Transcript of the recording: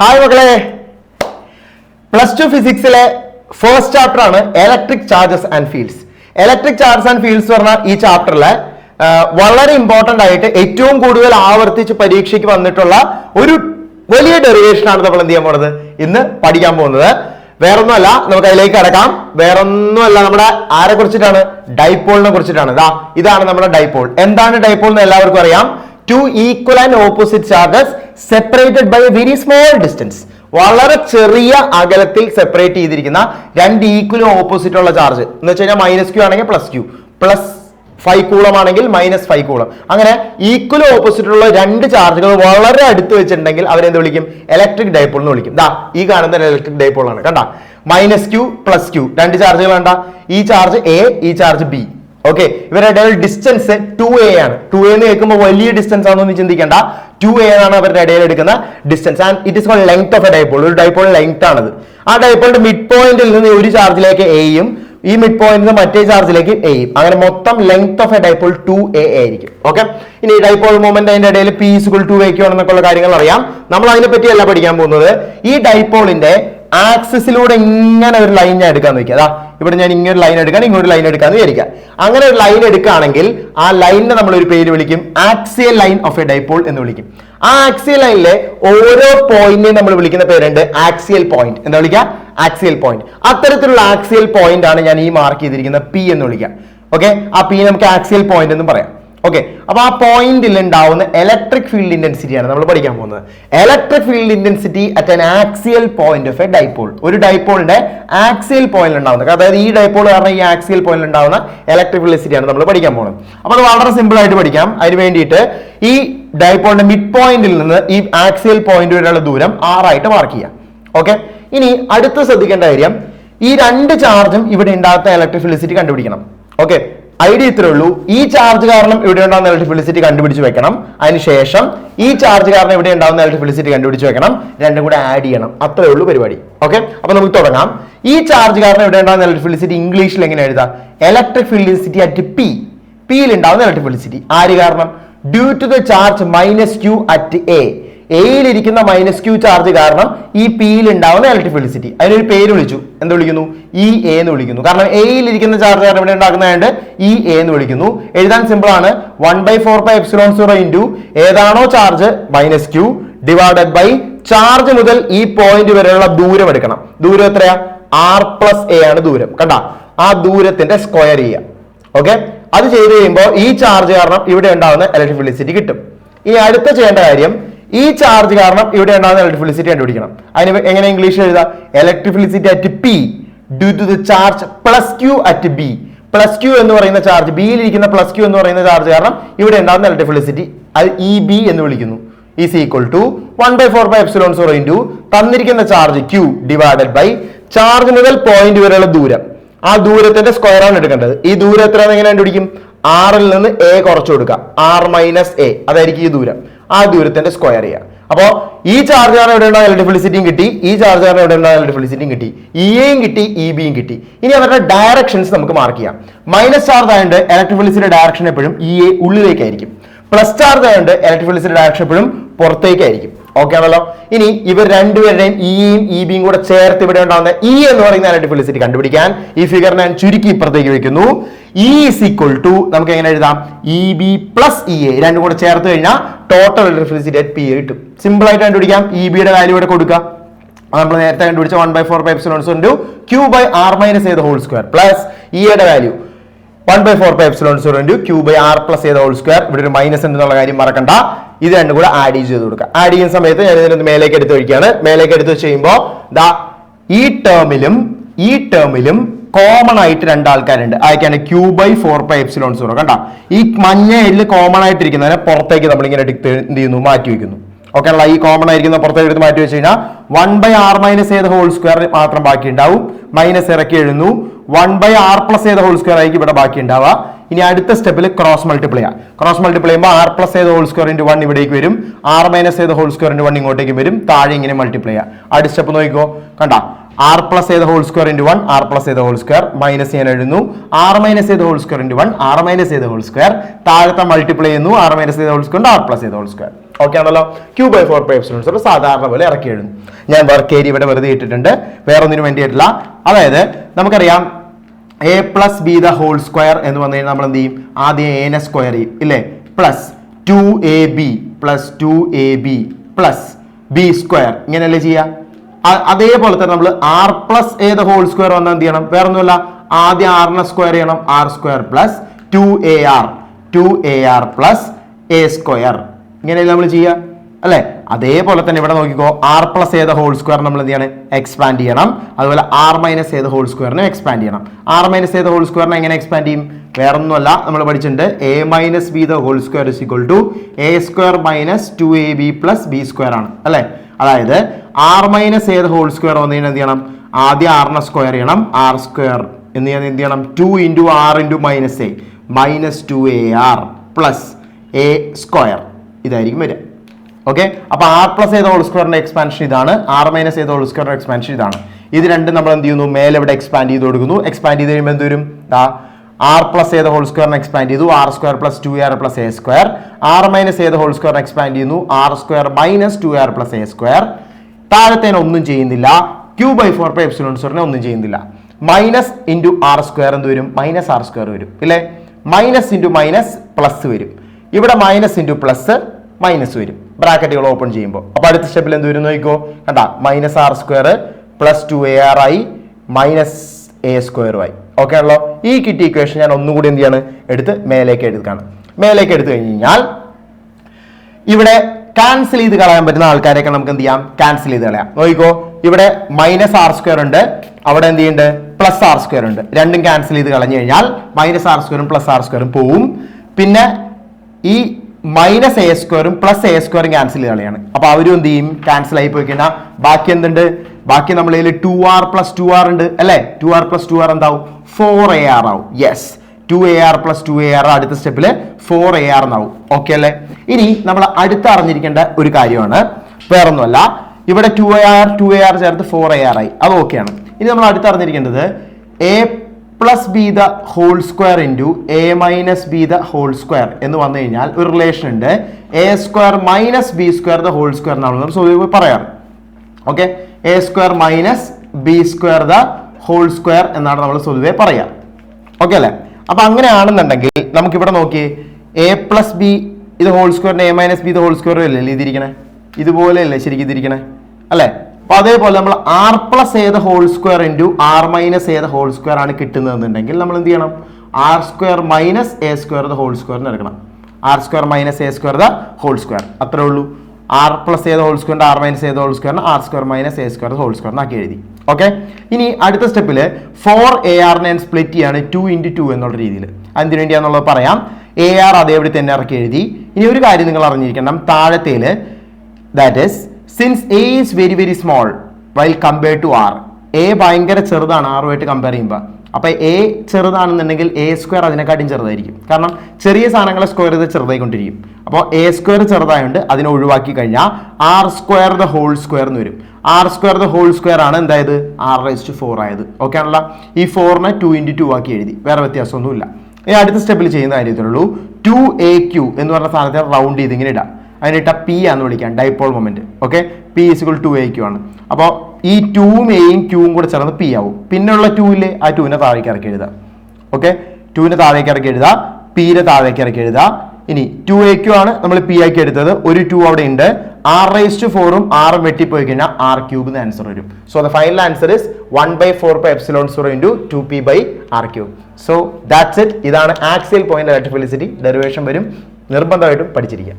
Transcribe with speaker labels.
Speaker 1: Hi മക്കളെ. Plus two ഫിസിക്സിലെ first chapter ആണ് electric charges and fields electric charges and fields പറഞ്ഞാൽ ഈ ചാപ്റ്ററിലെ വളരെ ഇമ്പോർട്ടന്റ് ആയിട്ട് ഏറ്റവും കൂടുതൽ ആവർത്തിച്ച് പരീക്ഷയ്ക്ക് വന്നിട്ടുള്ള ഒരു വലിയ ഡെറിവേഷൻ ആണ് നമ്മൾ എന്ത് ചെയ്യാൻ പോണത്? ഇന്ന് പഠിക്കാൻ പോകുന്നത്. വേറൊന്നുമല്ല നമുക്ക് അതിലേക്ക് കടക്കാം. വേറൊന്നുമല്ല നമ്മുടെ ആരെ കുറിച്ചിട്ടാണ്? ഡൈപോളിനെ കുറിച്ചിട്ടാണ്. ഇതാ ഇതാണ് നമ്മുടെ ഡൈപോൾ എന്താണ് ഡൈപോൾ എന്ന് എല്ലാവർക്കും അറിയാം. Two equal and opposite charges separated by a very small distance വളരെ ചെറിയ അകലത്തിൽ സെപ്പറേറ്റ് ചെയ്തിരിക്കുന്ന രണ്ട് ഈക്വലും ഓപ്പോസിറ്റ് ഉള്ള ചാർജ് എന്ന് വെച്ച് കഴിഞ്ഞാൽ മൈനസ് ക്യൂ ആണെങ്കിൽ plus Q plus five coulomb ആണെങ്കിൽ മൈനസ് ഫൈവ് കൂളം അങ്ങനെ ഈക്വലും ഓപ്പോസിറ്റ് ഉള്ള രണ്ട് ചാർജുകൾ വളരെ അടുത്ത് വെച്ചിട്ടുണ്ടെങ്കിൽ അവരെന്ത് വിളിക്കും? ഇലക്ട്രിക് ഡൈപ്പോൾ എന്ന് വിളിക്കും. ദാ ഈ കാണുന്ന ഇലക്ട്രിക് ഡൈപ്പോൾ ആണ്. കണ്ട? മൈനസ് ക്യൂ പ്ലസ് ക്യൂ രണ്ട് ചാർജുകൾ വേണ്ട. ഈ ചാർജ് എ ഈ ചാർജ് ബി ഓക്കെ ഇവരുടെ ഡിസ്റ്റൻസ് ടു എ ആണ്. ടു എന്ന് കേൾക്കുമ്പോൾ വലിയ ഡിസ്റ്റൻസ് ആണെന്ന് ചിന്തിക്കേണ്ട. ടു എ ആണ് അവരുടെ ഇടയിൽ എടുക്കുന്ന distance and it is call length of a dipole ഒരു ഡൈപോൾ ലെങ്ത് ആണത്. ആ ഡൈപോളിന്റെ മിഡ് പോയിന്റിൽ നിന്ന് ഒരു ചാർജിലേക്ക് എയും ഈ മിഡ് പോയിന്റിൽ നിന്ന് മറ്റേ ചാർജിലേക്ക് എയും അങ്ങനെ മൊത്തം length of a dipole two A ആയിരിക്കും. ഓക്കെ ഇനി ഡൈപോൾ മൂവ്മെന്റ് അതിന്റെ ഇടയിൽ പി ഈസ്വൽ ടു എക്ക് കാര്യങ്ങൾ അറിയാം. നമ്മൾ അതിനെ പറ്റിയല്ല പഠിക്കാൻ പോകുന്നത്. ഈ ഡൈപോളിന്റെ ആക്സിസിലൂടെ ഇങ്ങനെ ഒരു ലൈൻ ഞാൻ എടുക്കാന്ന് വെക്കുക. അതാ ഇവിടെ ഞാൻ ഇങ്ങനെ ലൈൻ എടുക്കാൻ ഇങ്ങോട്ട് ലൈൻ എടുക്കാന്ന് വിചാരിക്കാം അങ്ങനെ ഒരു ലൈൻ എടുക്കുകയാണെങ്കിൽ ആ ലൈനിനെ നമ്മൾ ഒരു പേര് വിളിക്കും axial line of a dipole എന്ന് വിളിക്കും. ആ ആക്സിയൽ ലൈനിലെ ഓരോ പോയിന്റിനെയും നമ്മൾ വിളിക്കുന്ന പേരുണ്ട് ആക്സിയൽ പോയിന്റ് എന്താ വിളിക്കുക? ആക്സിയൽ പോയിന്റ് അത്തരത്തിലുള്ള ആക്സിയൽ പോയിന്റ് ആണ് ഞാൻ ഈ മാർക്ക് ചെയ്തിരിക്കുന്ന പി എന്ന് വിളിക്കുക. ഓക്കെ ആ പി നമുക്ക് ആക്സിയൽ പോയിന്റ് എന്ന് പറയാം. ഓക്കെ അപ്പൊ ആ പോയിന്റിൽ ഉണ്ടാവുന്ന ഇലക്ട്രിക് ഫീൽഡ് ഇന്റൻസിറ്റിയാണ് നമ്മൾ പഠിക്കാൻ പോകുന്നത്. Electric field intensity at an axial point of a dipole ഒരു ഡൈപോളിന്റെ ആക്സിയൽ പോയിന്റ് ഉണ്ടാവുന്നത് അതായത് ഈ ഡൈപോൾ കാരണം ഈ ആക്സിയൽ പോയിന്റ് ഉണ്ടാവുന്ന ഇലക്ട്രിക് ഫീൽഡ് ആണ് നമ്മൾ പഠിക്കാൻ പോകുന്നത്. അപ്പൊ അത് വളരെ സിമ്പിൾ ആയിട്ട് പഠിക്കാം. അതിന് വേണ്ടിയിട്ട് ഈ ഡൈപോളിന്റെ മിഡ് പോയിന്റിൽ നിന്ന് ഈ ആക്സിയൽ പോയിന്റ് വരെയുള്ള ദൂരം ആറായിട്ട് മാർക്ക് ചെയ്യാം. ഓക്കെ ഇനി അടുത്ത് ശ്രദ്ധിക്കേണ്ട കാര്യം ഈ രണ്ട് ചാർജും ഇവിടെ ഉണ്ടാകുന്ന ഇലക്ട്രിക് ഫിലിസിറ്റി കണ്ടുപിടിക്കണം. ഓക്കെ ഐഡിയ ഇത്രേ ഉള്ളൂ. ഈ ചാർജ് കാരണം ഇവിടെ ഉണ്ടാകുന്ന ഇലക്ട്രിക് ഫിലിസിറ്റി കണ്ടുപിടിച്ച് വെക്കണം. അതിനുശേഷം ഈ ചാർജ് കാരണം ഇവിടെ ഉണ്ടാകുന്ന ഇലക്ട്രിക് ഫിലിസിറ്റി കണ്ടുപിടിച്ച് വെക്കണം. രണ്ടും കൂടെ ആഡ് ചെയ്യണം. അത്രേ ഉള്ളൂ പരിപാടി. ഓക്കെ അപ്പൊ നമുക്ക് തുടങ്ങാം. ഈ ചാർജ് കാരണം ഇവിടെ ഉണ്ടാകുന്ന ഇലക്ട്രിക് ഫിലിസിറ്റി ഇംഗ്ലീഷിൽ എങ്ങനെ എഴുതാം? ഇലക്ട്രിക് ഫിലിസിറ്റി അറ്റ് പി പിയിൽ ഉണ്ടാകുന്ന ഇലക്ട്രിക് ഫിലിസിറ്റി ആര് കാരണം? Due to the charge minus q at A എയിൽ ഇരിക്കുന്ന മൈനസ് ക്യൂ ചാർജ് കാരണം ഈ പിയിൽ ഉണ്ടാവുന്ന ഇലക്ട്രിക് ഫെലിസിറ്റി അതിനൊരു പേര് വിളിച്ചു. എന്ത് വിളിക്കുന്നു? ഇ എ എന്ന് വിളിക്കുന്നു. കാരണം എയിലിരിക്കുന്ന ചാർജ് കാരണം ഇവിടെ ഉണ്ടാക്കുന്നതായത് ഇ എ എന്ന് വിളിക്കുന്നു. എഴുതാൻ സിമ്പിൾ ആണ്. One by four by epsilon zero into ഏതാണോ charge minus q divided by charge മുതൽ ഈ പോയിന്റ് വരെയുള്ള ദൂരം എടുക്കണം. ദൂരം എത്രയാ? ആർ പ്ലസ് എ ആണ് ദൂരം. കണ്ട? ആ ദൂരത്തിന്റെ സ്ക്വയർ ചെയ്യുക. ഓക്കെ അത് ചെയ്ത് കഴിയുമ്പോൾ ഈ ചാർജ് കാരണം ഇവിടെ ഉണ്ടാകുന്ന ഇലക്ട്രിക് ഫെലിസിറ്റി കിട്ടും. ഇനി അടുത്ത ചെയ്യേണ്ട കാര്യം ഈ ചാർജ് കാരണം ഇവിടെ ഉണ്ടാകുന്ന ഇലക്ട്രിഫിലിസിറ്റി കണ്ടുപിടിക്കണം. അതിന് എങ്ങനെ ഇംഗ്ലീഷ് എഴുതാം? ഇലക്ട്രിഫിലിസിറ്റി at P due to the charge plus q at B plus q എന്ന് പറയുന്ന ചാർജ് ബിയിൽ ഇരിക്കുന്ന പ്ലസ് ക്യൂ എന്ന് പറയുന്ന ചാർജ് കാരണം ഇവിടെ ഉണ്ടാകുന്ന ഇലക്ട്രിഫിലിസിറ്റി അത് ഇ ബി എന്ന് വിളിക്കുന്നു. Is equal to one by four by epsilon zero into തന്നിരിക്കുന്ന charge q divided by charge മുതൽ പോയിന്റ് വരെയുള്ള ദൂരം. ആ ദൂരത്തിന്റെ സ്ക്വയർ ആണ് എടുക്കേണ്ടത്. ഈ ദൂരം എത്രയാണെന്ന് എങ്ങനെ കണ്ടുപിടിക്കും? ആറിൽ നിന്ന് എ കുറച്ചു കൊടുക്കുക. ആർ മൈനസ് എ അതായിരിക്കും ഈ ദൂരം. ആ ദൂരത്തിന്റെ സ്ക്വയർ ചെയ്യുക അപ്പോൾ ഈ ചാർജ് ആണ് എവിടെ ഉണ്ടാകുന്ന ഇലക്ട്രിസിറ്റിയും കിട്ടി. ഈ ചാർജ് ആണ് എവിടെ ഉണ്ടാകുന്ന ഇലക്ട്രിസിറ്റിയും കിട്ടി. ഇ എയും കിട്ടി ഇ ബിയും കിട്ടി. ഇനി അവരുടെ ഡയറക്ഷൻസ് നമുക്ക് മാർക്ക് ചെയ്യാം. മൈനസ് ചാർജ് ആയതുകൊണ്ട് ഇലക്ട്രിഫിലിസിറ്റിയുടെ ഡയറക്ഷൻ എപ്പോഴും ഇ എ ഉള്ളിലേക്കായിരിക്കും. പ്ലസ് ചാർജ് ആയതുകൊണ്ട് ഇലക്ട്രിഫിലിസിറ്റിയുടെ ഡയറക്ഷൻ എപ്പോഴും പുറത്തേക്കായിരിക്കും. ഓക്കെ ആണല്ലോ. ഇനി ഇവർ രണ്ടുപേരുടെയും ഇയും ഇ ബിയും കൂടെ ചേർത്ത് ഇവിടെ ഉണ്ടാകുന്ന ഇ എന്ന് പറയുന്ന ഇലക്ട്രിഫിലിസിറ്റി കണ്ടുപിടിക്കാൻ ഈ ഫിഗർ ഞാൻ ചുരുക്കി ഇപ്പുറത്തേക്ക് വെക്കുന്നു. ഇ ഇസ് ടു നമുക്ക് എങ്ങനെ എഴുതാം? E B plus E A രണ്ടും കൂടെ ചേർത്ത് കഴിഞ്ഞാൽ total electricity at P A കിട്ടും. സിമ്പിൾ ആയിട്ട് കണ്ടുപിടിക്കാം. ഇ ബിയുടെ വാല്യൂ ഇവിടെ കൊടുക്കുക നമ്മൾ നേരത്തെ കണ്ടുപിടിച്ച one by four pipes into q by r minus ചെയ്ത ഹോൾ സ്ക്വയർ പ്ലസ് ഇയുടെ value one by four pipes into q by r plus ചെയ്ത ഹോൾ സ്ക്വയർ ഇവിടെ ഒരു മൈനസ് എന്നുള്ള കാര്യം മറക്കണ്ട. ഇത് രണ്ടും കൂടെ ആഡ് ചെയ്ത് കൊടുക്കുക. ആഡ് ചെയ്യുന്ന സമയത്ത് ഞാൻ ഇതിനൊന്ന് മേലേക്ക് എടുത്ത് വയ്ക്കുകയാണ് മേലേക്ക് എടുത്ത് വെച്ച് കഴിയുമ്പോൾ ദാ ഈ ടേമിലും ഈ ടേമിലും കോമൺ ആയിട്ട് രണ്ട് ആൾക്കാരുണ്ട് അതൊക്കെയാണ് q by four by epsilon zero കണ്ട? ഈ മഞ്ഞ എല്ല് കോമൺ ആയിട്ടിരിക്കുന്നതിനെ പുറത്തേക്ക് നമ്മൾ ഇങ്ങനെ എടുത്ത് എന്ത് ചെയ്യുന്നു? മാറ്റി വെക്കുന്നു. ഓക്കെ അല്ല ഈ കോമൺ ആയിരിക്കുന്ന പുറത്തേക്ക് എടുത്ത് മാറ്റി വെച്ച് കഴിഞ്ഞാൽ വൺ ബൈ ആർ മൈനസ് ചെയ്ത ഹോൾ സ്ക്വയർ മാത്രം ബാക്കി ഉണ്ടാവും മൈനസ് ഇറക്കി എഴുന്നു വൺ ബൈ ആർ പ്ലസ് ചെയ്ത ഹോൾ സ്ക്വയർ ആയിരിക്കും ഇവിടെ ബാക്കി ഉണ്ടാവുക ഇനി അടുത്ത സ്റ്റെപ്പിൽ ക്രോസ് മൾട്ടിപ്ലൈ ആ. ക്രോസ് മൾട്ടിപ്ലൈ ചെയ്യുമ്പോൾ ആർ പ്ലസ് ചെയ്ത ഹോൾ സ്ക്വയർ ഇന്റു വൺ ഇവിടേക്ക് വരും. ആർ മൈനസ് ചെയ്ത ഹോൾ സ്ക്വയർ ഇന്റു വൺ ഇങ്ങോട്ടേക്ക് വരും. താഴെ ഇങ്ങനെ മൾട്ടിപ്ലൈ ചെയ്യാം അടുത്ത സ്റ്റെപ്പ് നോക്കിക്കോ. കണ്ട ആർ പ്ലസ് ചെയ്ത whole square into one r plus ചെയ്ത ഹോൾ സ്ക്വയർ മൈനസ് ചെയ്യാൻ എഴുതുന്നു. ആർ മൈനസ് ചെയ്ത whole square into one r minus ചെയ്ത ഹോൾ സ്ക്വയർ താഴത്തെ മൾട്ടിപ്ലൈ ചെയ്യുന്നു. ആർ മൈനസ് ചെയ്ത ഹോൾ സ്ക്വയർ ആർ പ്ലസ് ചെയ്ത ഹോൾ സ്ക്വയർ ഓക്കെ ആണല്ലോ? Q by four pi epsilon സാധാരണ പോലെ ഇറക്കി എഴുതുന്നു. ഞാൻ വർക്ക് ഏരിയ ഇവിടെ വെറുതെ ഇട്ടിട്ടുണ്ട്. വേറെ ഒന്നിനും വേണ്ടിയിട്ടില്ല അതായത് നമുക്കറിയാം a plus b the whole square എന്ന് പറഞ്ഞു കഴിഞ്ഞാൽ നമ്മൾ എന്ത് ചെയ്യും? ആദ്യം എനെ സ്ക്വയർ ചെയ്യും ഇല്ലേ? Plus two a b plus two a b plus b square ഇങ്ങനെയല്ലേ ചെയ്യുക? അതേപോലെ തന്നെ നമ്മൾ r plus a the whole square വന്നാൽ എന്ത് ചെയ്യണം? വേറെ ഒന്നുമില്ല ആദ്യം ആറിനെ സ്ക്വയർ ചെയ്യണം. R square plus two a r two a r plus a square ഇങ്ങനെയല്ലേ നമ്മൾ ചെയ്യുക? അല്ലെ? അതേപോലെ തന്നെ ഇവിടെ നോക്കിക്കോ ആർ പ്ലസ് ഏത് ഹോൾ സ്ക്വയർ നമ്മൾ എന്ത് ചെയ്യണം? എക്സ്പാൻഡ് ചെയ്യണം. അതുപോലെ ആർ മൈനസ് ഏത് ഹോൾ സ്ക്വയറിനും എക്സ്പാൻഡ് ചെയ്യണം. ആർ മൈനസ് ഏത് ഹോൾ സ്ക്വയറിനെ എങ്ങനെ എക്സ്പാൻഡ് ചെയ്യും? വേറൊന്നുമല്ല നമ്മൾ പഠിച്ചിട്ടുണ്ട് a minus b the whole square is equal to a square minus two a b plus b square ആണ്. അല്ലെ? അതായത് ആർ മൈനസ് ഏത് ഹോൾ സ്ക്വയർ വന്നു കഴിഞ്ഞാൽ എന്ത് ചെയ്യണം? ആദ്യം ആറിനെ സ്ക്വയർ ചെയ്യണം. ആർ സ്ക്വയർ എന്ന് ചെയ്യാൻ എന്ത് ചെയ്യണം? Two into r into minus a minus two a r plus a square ഇതായിരിക്കും വരിക. ഓക്കെ അപ്പൊ ആർ പ്ലസ് ഏത് ഹോൾ സ്ക്വയറിന്റെ എക്സ്പാൻഷൻ ഇതാണ്? ആർ മൈനസ് ഏത് ഹോൾ സ്ക്വയറിന്റെ എക്സ്പാൻഷൻ ഇതാണ്. ഇത് രണ്ടും നമ്മൾ എന്ത് ചെയ്യുന്നു? മേലെ ഇവിടെ എക്സ്പാൻഡ് ചെയ്ത് കൊടുക്കുന്നു. എക്സ്പാൻഡ് ചെയ്ത് കഴിയുമ്പോൾ എന്ത് ആർ പ്ലസ് ഏത് ഹോൾ സ്ക്വയറിനെ എക്സ്പാൻഡ് ചെയ്തു. R square plus two r plus a square r minus ഏത് ഹോൾ സ്ക്വയറിനെ എക്സ്പാൻഡ് ചെയ്യുന്നു? R square minus two r plus a square താഴത്തേനെ ഒന്നും ചെയ്യുന്നില്ല. Q by four pi epsilon സ്ക്വയറിനെ ഒന്നും ചെയ്യുന്നില്ല. മൈനസ് ഇന്റു ആർ സ്ക്വയർ എന്ത് വരും? മൈനസ് ആർ സ്ക്വയർ വരും. ഇല്ലേ? മൈനസ് ഇന്റു മൈനസ് പ്ലസ് വരും. ഇവിടെ മൈനസ് ഇന്റു പ്ലസ് മൈനസ് വരും. ബ്രാക്കറ്റുകൾ ഓപ്പൺ ചെയ്യുമ്പോൾ. അപ്പൊ അടുത്ത സ്റ്റെപ്പിൽ എന്ത് വരും നോക്കിക്കോ? കണ്ട minus r square plus two a r I minus a square Y okay ആണല്ലോ? ഈ കിട്ടിയ ഇക്വേഷൻ ഞാൻ ഒന്നുകൂടി എന്ത് ചെയ്യാണ്? എടുത്ത് മേലേക്ക് എടുക്കാണ് മേലേക്ക് എടുത്തു കഴിഞ്ഞ് കഴിഞ്ഞാൽ ഇവിടെ ക്യാൻസൽ ചെയ്ത് കളയാൻ പറ്റുന്ന ആൾക്കാരെയൊക്കെ നമുക്ക് എന്ത് ചെയ്യാം? ക്യാൻസൽ ചെയ്ത് കളയാം. നോക്കിക്കോ ഇവിടെ മൈനസ് ആർ സ്ക്വയർ ഉണ്ട്. അവിടെ എന്ത് ചെയ്യുന്നുണ്ട് പ്ലസ് ആർ സ്ക്വയർ ഉണ്ട്. രണ്ടും ക്യാൻസൽ ചെയ്ത് കളഞ്ഞു കഴിഞ്ഞാൽ മൈനസ് ആർ സ്ക്വയറും പ്ലസ് ആർ സ്ക്വയറും പോവും. പിന്നെ ഈ മൈനസ് എ സ്ക്വയറും പ്ലസ് എ സ്ക്വയറും ക്യാൻസൽ ചെയ്ത് കളയാണ്. അപ്പൊ അവരും എന്ത് ചെയ്യും? ക്യാൻസൽ ആയി പോയി കഴിഞ്ഞാൽ ബാക്കി എന്തുണ്ട്? ബാക്കി നമ്മൾ ഇതിൽ two r plus two r ഉണ്ട് അല്ലേ? Two r plus two r എന്താവും? ഫോർ എ ആർ ആവും. Yes two a r plus two a r അടുത്ത സ്റ്റെപ്പിൽ ഫോർ എ ആർ എന്നാവും. ഓക്കെ അല്ലേ? ഇനി നമ്മൾ അടുത്ത് അറിഞ്ഞിരിക്കേണ്ട ഒരു കാര്യമാണ്. വേറൊന്നുമല്ല. ഇവിടെ two a r two a r ചേർത്ത് ഫോർ എ ആർ ആയി. അത് ഓക്കെയാണ് ഇനി നമ്മൾ അടുത്ത് അറിഞ്ഞിരിക്കേണ്ടത് a plus b the whole square into a minus b the whole square എന്ന് വന്നു കഴിഞ്ഞാൽ ഒരു റിലേഷൻ ഉണ്ട്. A square minus b square the whole square എന്നാണ് സ്വയം പറയാറ്. Okay a square minus b square the whole square എന്നാണ് നമ്മൾ പൊതുവെ പറയാ. ഓക്കെ അല്ലേ? അപ്പൊ അങ്ങനെയാണെന്നുണ്ടെങ്കിൽ നമുക്കിവിടെ നോക്കി എ പ്ലസ് ബി ഇത് ഹോൾ സ്ക്വയറിന് എ മൈനസ് ബി ഇത് ഹോൾ സ്ക്വയർ അല്ലേ ഇതിരിക്കണേ ഇതുപോലെയല്ലേ ശരിക്കും ഇതിരിക്കണേ? അല്ലേ? അപ്പൊ അതേപോലെ നമ്മൾ ആർ പ്ലസ് ഏത് whole square into r minus ഏത് ഹോൾ സ്ക്വയർ ആണ് കിട്ടുന്നതെന്നുണ്ടെങ്കിൽ നമ്മൾ എന്ത് ചെയ്യണം? R square minus a square the whole സ്ക്വയറിന് എടുക്കണം r square minus a square the whole square അത്രേ ഉള്ളൂ. ആർ പ്ലസ് ഏത് ഹോൾ സ്ക്വയർ ആർ മൈനസ് ഏത് ഹോൾ സ്ക്വയറിന് r square minus a square whole square ആക്കി എഴുതി. ഓക്കെ ഇനി അടുത്ത സ്റ്റെപ്പിൽ ഫോർ എ ആറിനെ സ്പ്ലിറ്റ് ചെയ്യാണ് ടു ഇന്റു ടു എന്നുള്ള രീതിയിൽ. അതിന് വേണ്ടിയാണെന്നുള്ളത് പറയാം. എ ആർ അതേപടി തന്നെ ഇറക്കി എഴുതി. ഇനി ഒരു കാര്യം നിങ്ങൾ അറിഞ്ഞിരിക്കണം. Thazhathel that is since A is very very small while compare to R A ഭയങ്കര ചെറുതാണ് ആറുമായിട്ട് കമ്പയർ ചെയ്യുമ്പോൾ അപ്പോൾ എ ചെറുതാണെന്നുണ്ടെങ്കിൽ എ സ്ക്വയർ അതിനെക്കാട്ടും ചെറുതായിരിക്കും. കാരണം ചെറിയ സാധനങ്ങളെ സ്ക്വയർ ചെയ്ത് ചെറുതായിക്കൊണ്ടിരിക്കും. അപ്പോൾ എ സ്ക്വയർ ചെറുതായതുകൊണ്ട് അതിനെ ഒഴിവാക്കി കഴിഞ്ഞാൽ r square the whole square എന്ന് വരും. R square the whole square ആണ് എന്തായത്? ആർ റൈസ് ടു ഫോർ ആയത്. ഓക്കെ ആണല്ലോ? ഈ ഫോറിനെ ടു ഇന്റു ടു ആക്കി എഴുതി. വേറെ വ്യത്യാസമൊന്നുമില്ല. ഈ അടുത്ത സ്റ്റെപ്പിൽ ചെയ്യുന്ന കാര്യത്തിലുള്ളൂ. ടു എ ക്യൂ എന്ന് പറഞ്ഞ സാധനത്തെ റൗണ്ട് ചെയ്ത് ഇങ്ങനെ ഇടാം. അതിനിട്ട പി ആന്ന് വിളിക്കാം dipole moment okay P is equal to a q ആണ്. അപ്പോൾ ഈ ടൂവും എയും ക്യൂവും കൂടെ ചേർന്ന് പി ആവും. പിന്നെയുള്ള ടൂവിലെ ആ ടൂവിനെ താഴേക്ക് ഇറക്കി എഴുതാം. ഓക്കെ ടൂവിനെ താഴേക്ക് ഇറക്കി എഴുതാം. പിയിലെ താഴേക്ക് ഇറക്കി എഴുതാം. ഇനി ടു എ ക്യൂ ആണ് നമ്മൾ പി ആക്കി എടുത്തത്. ഒരു ടു അവിടെ ഉണ്ട്. ആർ റേസ്റ്റ് ടു ഫോറും ആറും വെട്ടിപ്പോയി കഴിഞ്ഞാൽ ആർ ക്യൂബ് ആൻസർ വരും. So the final answer is one by four by epsilon zero into two P by r cube so that's it ഇതാണ് ആക്സിയൽ പോയിന്റ് ഇലക്ട്രിഫിലിസിറ്റി ഡെറിവേഷൻ വരും. നിർബന്ധമായിട്ടും പഠിച്ചിരിക്കുക.